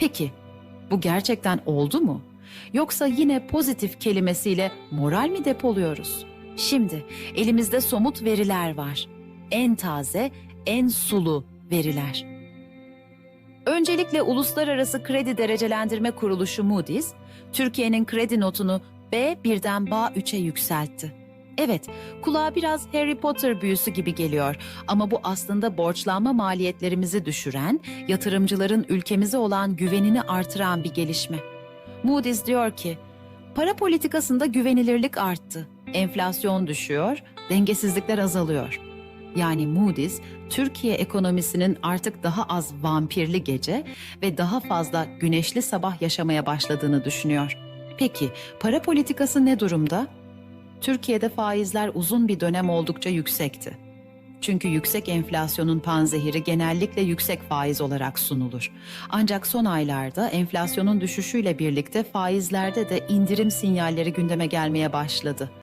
Peki bu gerçekten oldu mu? Yoksa yine pozitif kelimesiyle moral mi depoluyoruz? Şimdi elimizde somut veriler var. En taze, en sulu veriler. Öncelikle Uluslararası Kredi Derecelendirme Kuruluşu Moody's, Türkiye'nin kredi notunu B1'den BA3'e yükseltti. Evet, kulağa biraz Harry Potter büyüsü gibi geliyor ama bu aslında borçlanma maliyetlerimizi düşüren, yatırımcıların ülkemize olan güvenini artıran bir gelişme. Moody's diyor ki, para politikasında güvenilirlik arttı, enflasyon düşüyor, dengesizlikler azalıyor. Yani Moody's, Türkiye ekonomisinin artık daha az vampirli gece ve daha fazla güneşli sabah yaşamaya başladığını düşünüyor. Peki para politikası ne durumda? Türkiye'de faizler uzun bir dönem oldukça yüksekti. Çünkü yüksek enflasyonun panzehiri genellikle yüksek faiz olarak sunulur. Ancak son aylarda enflasyonun düşüşüyle birlikte faizlerde de indirim sinyalleri gündeme gelmeye başladı.